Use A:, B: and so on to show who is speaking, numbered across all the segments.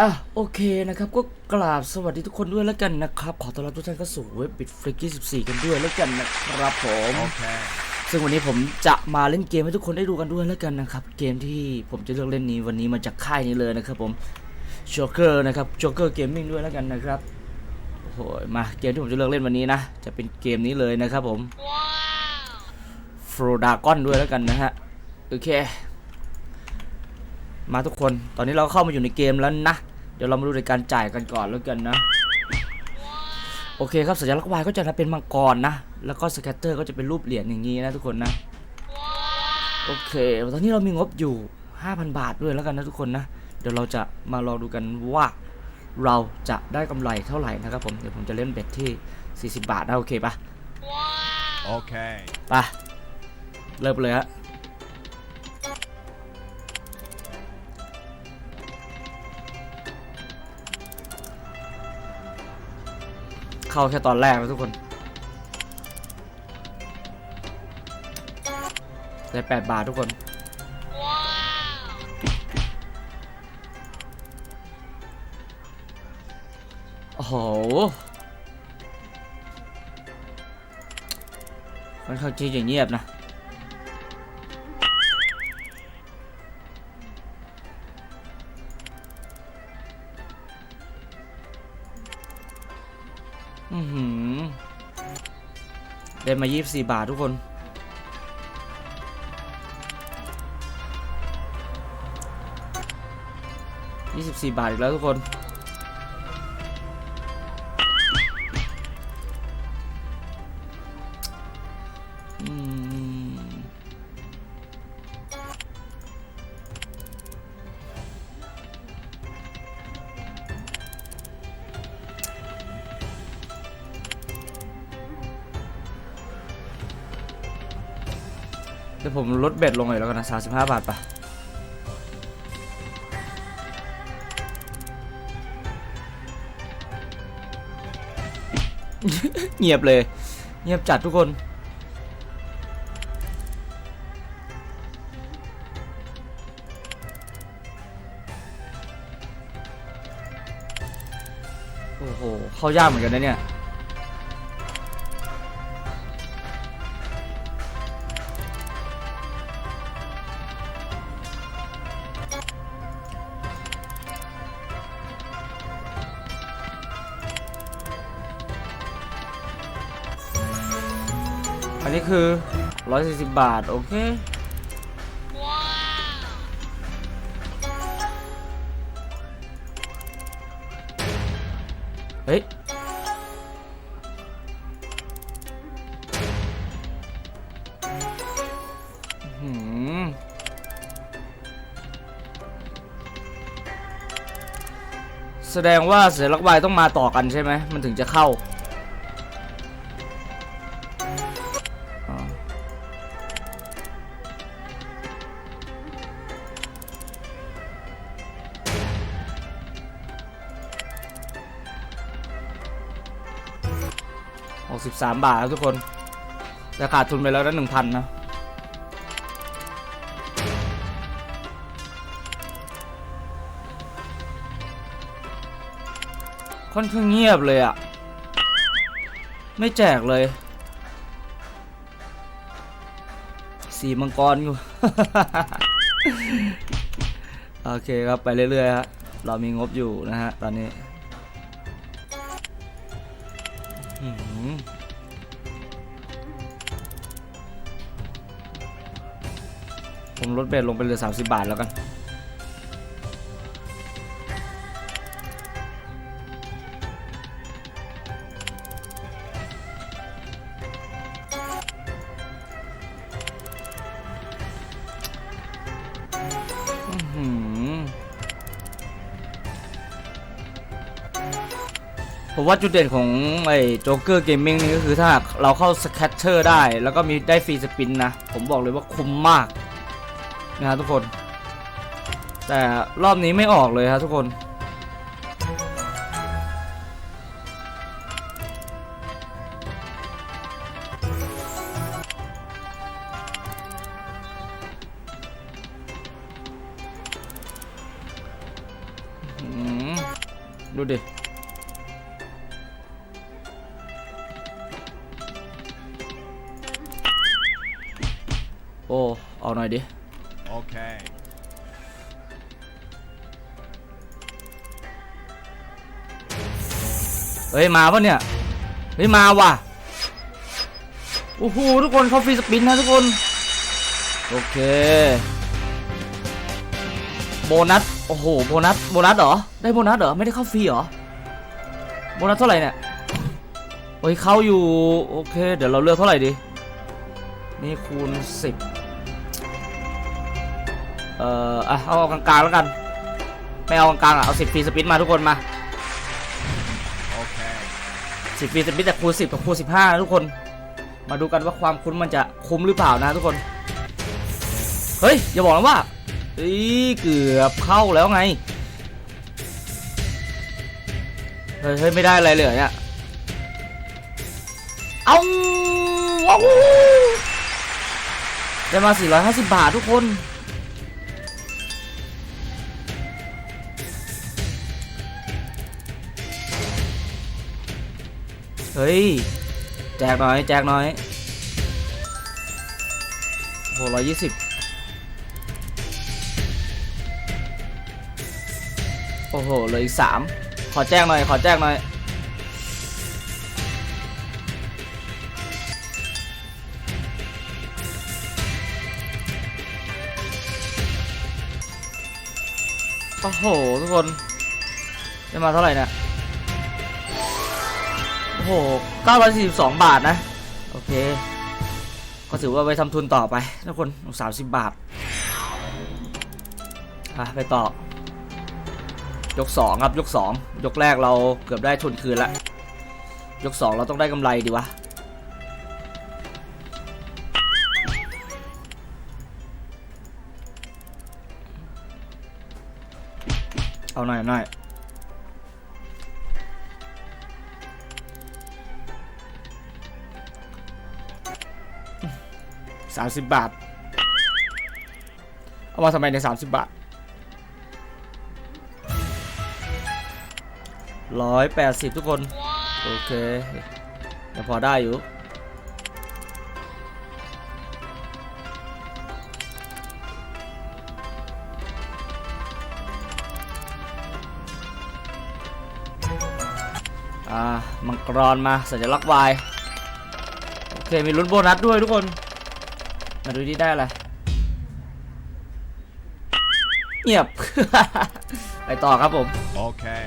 A: อะโอเคนะครับก็กราบสวัสดีทุกคนด้วยแล้วกันนะครับ ขอต้อนรับทุกท่านเข้าสู่เว็บบิ t ฟริกกี้14 กันด้วยแล้วกันนะครับผม
B: Okay.
A: ซึ่งวันนี้ผมจะมาเล่นเกมให้ทุกคนได้ดูกันด้วยแล้วกันนะครับ เกมที่ผมจะเลือกเล่นนี้วันนี้มาจากค่ายนี้เลยนะครับผม Joker นะครับ Joker Gaming ด้วยแล้วกันนะครับโอ้โหมาเกมที่ผมจะเลือกเล่นวันนี้นะ จะเป็นเกมนี้เลยนะครับผม f r o d a g o n ด้วยแล้วกันนะฮะโอเค มาทุกคน ตอนนี้เราเข้ามาอยู่ในเกมแล้วนะ เดี๋ยวเรามาดูในการจ่ายกันก่อนแล้วกันนะ โอเคครับสัญลักษณ์วายก็จะเป็นมังกรนะ แล้วก็สแกตเตอร์ก็จะเป็นรูปเหรียญอย่างนี้นะทุกคนนะ โอเค ตอนนี้เรามีงบอยู่ 5,000 บาทด้วยแล้วกันนะทุกคนนะ เดี๋ยวเราจะมาลองดูกันว่าเราจะได้กำไรเท่าไหร่นะครับผม เดี๋ยวผมจะเล่นเบ็ดที่ 40 บาทนะโอเคปะ
B: Okay.
A: ไปเริ่มเลยฮะ เข้าแค่ตอนแรกนะทุกคนได้แปดบาททุกคนโอ้โหมันเข้างที่จะเงียบนะ อือหือได้มา 24 บาททุกคน 24 บาทอีกแล้วทุกคน ดี๋ยวผมลดเบ็ดลงหน่อยแล้วกันนะ35บาทปะเงียบเลย เงียบจัดทุกคน โอ้โห เข้ายากเหมือนกันนะเนี่ย อันนี้คือ 140 บาท โอเคเฮ้ยหือแสดงว่าเสัญลักษณ์วายต้องมาต่อกันใช่ไหม มันถึงจะเข้า 63 บาทครับทุกคนจะขาดทุนไปแล้วนะหนึ่งพันนะค่อนข้างเงียบเลยอะไม่แจกเลยสีมังกรอยู่โอเคครับไปเรื่อยๆฮะเรามีงบอยู่นะฮะตอนนี้ อื้อหือผมลดเบรดลงไปเหลือ30 บาทแล้วกัน ผมว่าจุดเด่นของไอ้โจ๊กเกอร์เกมมิ่งนี่ก็คือถ้าเราเข้าสแคตเตอร์ได้ แล้วก็มีได้ฟรีสปินนะ ผมบอกเลยว่าคุ้มมากนะฮะทุกคน แต่รอบนี้ไม่ออกเลยครับทุกคนดูดิ โอ้เอาหน่อยดิ
B: Okay.
A: เฮ้ยมาปะเนี่ยเฮ้ยมาว่ะโอ้โหทุกคนเขาฟรีสปินนะทุกคน โอเค โบนัส โอ้โห โบนัส โบนัสเหรอ ได้โบนัสเหรอ ไม่ได้เข้าฟรีเหรอ โบนัสเท่าไหร่เนี่ยเฮ้ยเข้าอยู่ โอเค เดี๋ยวเราเลือกเท่าไหร่ดี นี่คูณสิบเอ่ออะเอากลางๆแล้วกัน ไม่เอากลางๆอะเอาสิบฟรีสปินมาทุกคนมา
B: Okay.
A: สิบฟรีสปินแต่คูณสิบกับคูณสิบห้านะทุกคน มาดูกันว่าความคุ้นมันจะคุ้มหรือเปล่านะทุกคน เฮ้ย อย่าบอกนะว่าเฮ้ยเกือบเข้าแล้วไง เฮ้ยเฮ้ยไม่ได้อะไรเลยเนี่ยเอาว้าวได้มา 450 บาททุกคน เฮ้ย แจกหน่อย แจกหน่อยโหร้อยยี่สิบโอ้โหเหลืออีกสามขอแจ้งหน่อย ขอแจ้งหน่อยโอ้โห ทุกคน ได้มาเท่าไหร่เนี่ย โอ้โห942 บาทนะ โอเค ก็ถือว่าไว้ทำทุนต่อไปทุกคน 30 บาท อะ ไปต่อ ยก 2 ครับ ยก 2 ยกแรกเราเกือบได้ทุนคืนล้วยก 2 เราต้องได้กำไรดีวะเอาหน่อยหน่อย สามสิบบาท เอามาทำไมในสามสิบบาทร้อยแปดสิบทุกคน โอเคเดี๋ยวพอได้อยู่ อ่า มังกรมาสัญลักษณ์วาย โอเค มีลุ้นโบนัสด้วยทุกคน มาดูที่ได้อะไรเงียบ ไปต่อครับผม
B: Okay.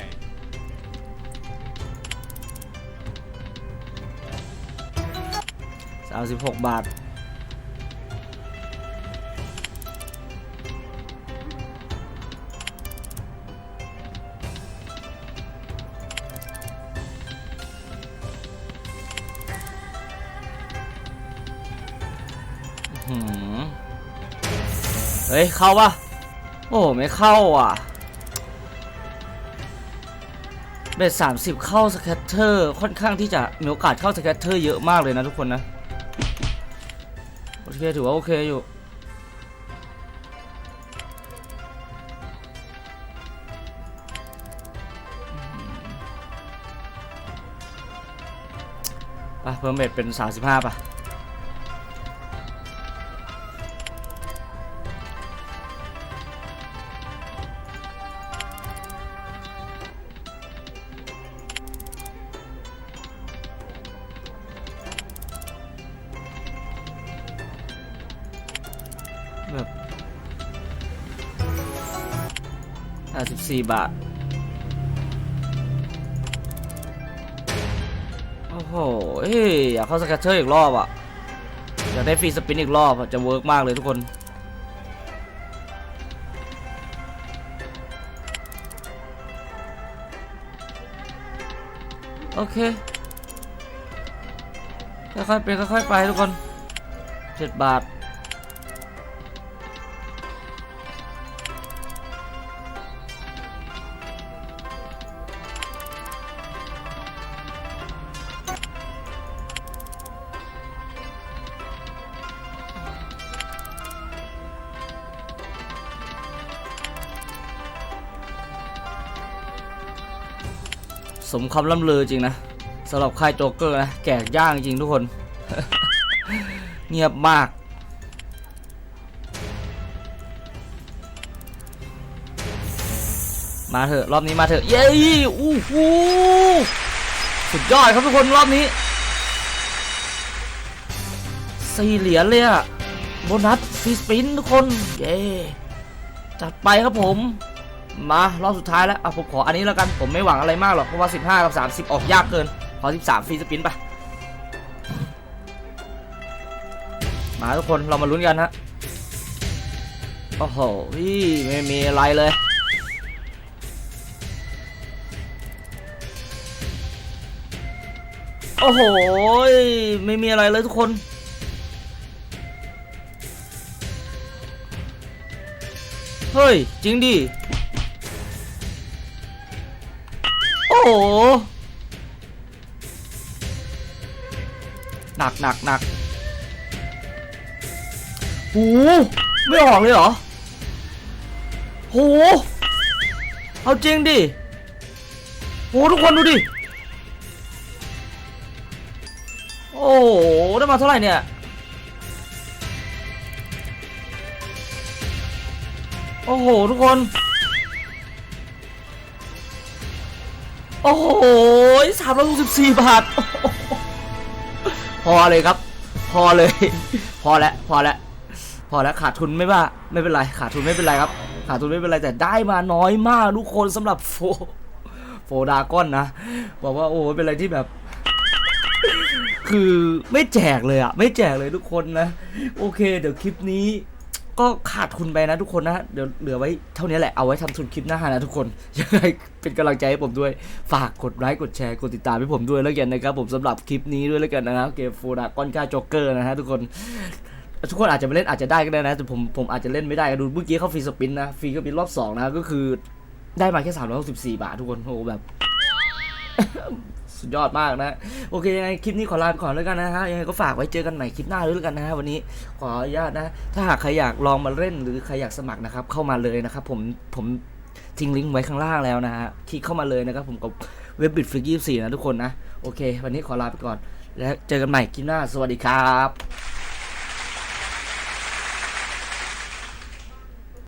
A: 36 บาท เฮ้ย เข้าปะโอ้ไม่เข้าอะ เบสสามสิบเข้าสแคตเตอร์ ค่อนข้างที่จะมีโอกาสเข้าสแคตเตอร์เยอะมากเลยนะทุกคนนะ โอเค ถือว่าโอเคอยู่ไปเพิ่มเบ็ดเป็น 35ป่ะ แบบห้าสิบสี่บาท โอ้โห เฮ้ย อยากเข้าสแกตเตอร์อีกรอบอะ อยากได้ฟรีสปินอีกรอบอะจะเวิร์กมากเลยทุกคนโอเค ค่อยๆไปค่อยๆไปทุกคนเจ็ดบาท สมคำล่ำลือจริงนะสำหรับค่ายโจ๊กเกอร์นะแกกย่างจริงทุกคน เงียบมาก มาเถอะรอบนี้มาเถอะ เย้อู้หูสุดยอดครับทุกคนรอบนี้สี่เหรียญเลยอะโบนัสฟรีสปินท์ทุกคน เย้จัดไปครับผม มารอบสุดท้ายแล้วอะผมขออันนี้แล้วกันผมไม่หวังอะไรมากหรอกเพราะว่า 15 กับ 30 ออกยากเกิน ขอ 13 ฟรีสปินไปมาทุกคนเรามาลุ้นกันฮะโอ้โหพี่ไม่มีอะไรเลยโอ้โห ไม่มีอะไรเลยทุกคน เฮ้ย จริงดิ โห หนักหนักหนักหูไม่ออกเลยเหรอโห เอาจริงดิโหทุกคนดูดิ โอ้โห ได้มาเท่าไหร่เนี่ย โอ้โห ทุกคน อ้โหสามร้อยหกสิบสี่บาท พอเลยครับ พอเลย พอแล้วพอแล้วพอแล้วขาดทุนไม่ว่าไม่เป็นไร ขาดทุนไม่เป็นไรครับ ขาดทุนไม่เป็นไรแต่ได้มาน้อยมากทุกคนสำหรับโฟโฟดาก้อนนะ บอกว่าโอ้เป็นอะไรที่แบบ คือไม่แจกเลยอะไม่แจกเลยทุกคนนะ โอเค เดี๋ยวคลิปนี้ ก็ขาดทุนไปนะทุกคนนะ เดี๋ยวเหลือไว้เท่านี้แหละ เอาไว้ทำทุนคลิปหน้านะทุกคน ยังไงเป็นกำลังใจให้ผมด้วย ฝากกดไลค์ กดแชร์ กดติดตามให้ผมด้วยแล้วกันนะครับ ผมสำหรับคลิปนี้ด้วยแล้วกันนะครับ เกมโฟดากอนก้าจ็อกเกอร์นะฮะทุกคน ทุกคนอาจจะไม่เล่นอาจจะได้ก็ได้นะ แต่ผมผมอาจจะเล่นไม่ได้ดูเมื่อกี้เขาฟรีสปินนะ ฟรีสปินรอบสองนะ ก็คือได้มาแค่364บาททุกคนโอ้โหแบบ สุดยอดมากนะโอเคยังไงคลิปนี้ขอลาไปก่อนแล้วกันนะฮะยังไงก็ฝากไว้เจอกันใหม่คลิปหน้าด้วยแล้วกันนะฮะวันนี้ขออนุญาตนะ ถ้าหากใครอยากลองมาเล่นหรือใครอยากสมัครนะครับเข้ามาเลยนะครับผมผมทิ้งลิงก์ไว้ข้างล่างแล้วนะฮะคลิกเข้ามาเลยนะครับผมกับเว็บบิทฟรียี่สี่นะทุกคนนะโอเค วันนี้ขอลาไปก่อน แล้วเจอกันใหม่คลิปหน้าสวัสดีครับ